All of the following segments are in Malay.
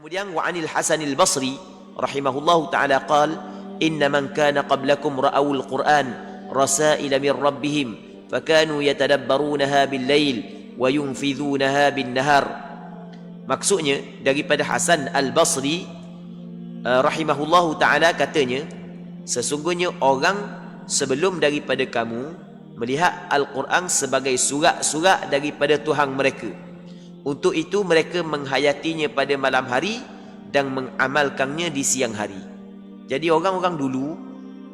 Kemudian wa anil Hasan al-Basri rahimahullahu taala qal inna man kana qablakum ra'awul Qur'an rasaila min rabbihim fakanu yatadabbarunaha bil lail wa yunfidhunaha bin nahar Maksudnya daripada Hasan al-Basri uh, rahimahullahu taala katanya sesungguhnya orang sebelum daripada kamu melihat Al-Quran sebagai surat-surat daripada Tuhan mereka. Untuk itu mereka menghayatinya pada malam hari dan mengamalkannya di siang hari. Jadi orang-orang dulu,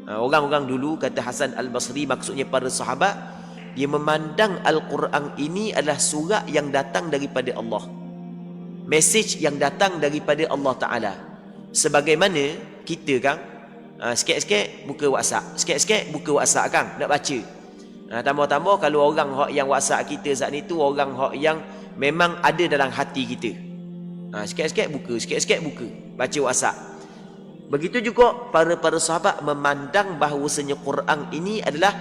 uh, orang-orang dulu kata Hasan Al-Basri maksudnya para sahabat, dia memandang Al-Quran ini adalah surat yang datang daripada Allah. Message yang datang daripada Allah Ta'ala. Sebagaimana kita kan, uh, sikit-sikit buka WhatsApp. Sikit-sikit buka WhatsApp kan, nak baca. Uh, tambah-tambah kalau orang yang WhatsApp kita saat ni tu orang yang memang ada dalam hati kita. Ha, sikit-sikit buka, sikit-sikit buka. Baca WhatsApp. Begitu juga para-para sahabat memandang bahawasanya Quran ini adalah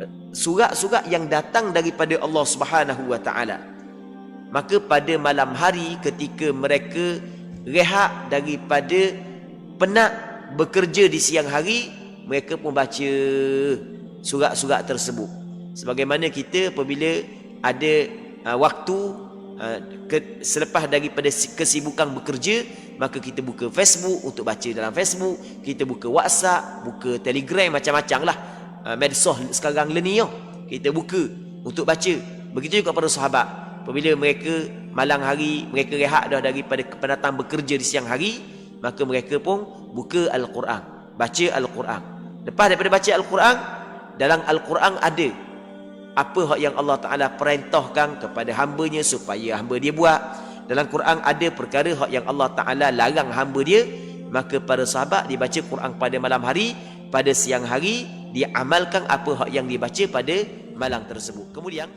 eh, surat-surat yang datang daripada Allah Subhanahu Wa Taala. Maka pada malam hari ketika mereka rehat daripada penat bekerja di siang hari, mereka pun baca surat-surat tersebut. Sebagaimana kita apabila ada uh, waktu ke, selepas daripada kesibukan bekerja maka kita buka Facebook untuk baca dalam Facebook kita buka WhatsApp buka Telegram macam-macam lah. Uh, medsos sekarang ni yo. Kita buka untuk baca. Begitu juga para sahabat. Apabila mereka malam hari mereka rehat dah daripada kepenatan bekerja di siang hari maka mereka pun buka Al-Quran. Baca Al-Quran. Lepas daripada baca Al-Quran dalam Al-Quran ada apa hak yang Allah Taala perintahkan kepada hamba-Nya supaya hamba dia buat. Dalam Quran ada perkara hak yang Allah Taala larang hamba dia, maka para sahabat dibaca Quran pada malam hari, pada siang hari dia amalkan apa hak yang dibaca pada malam tersebut. Kemudian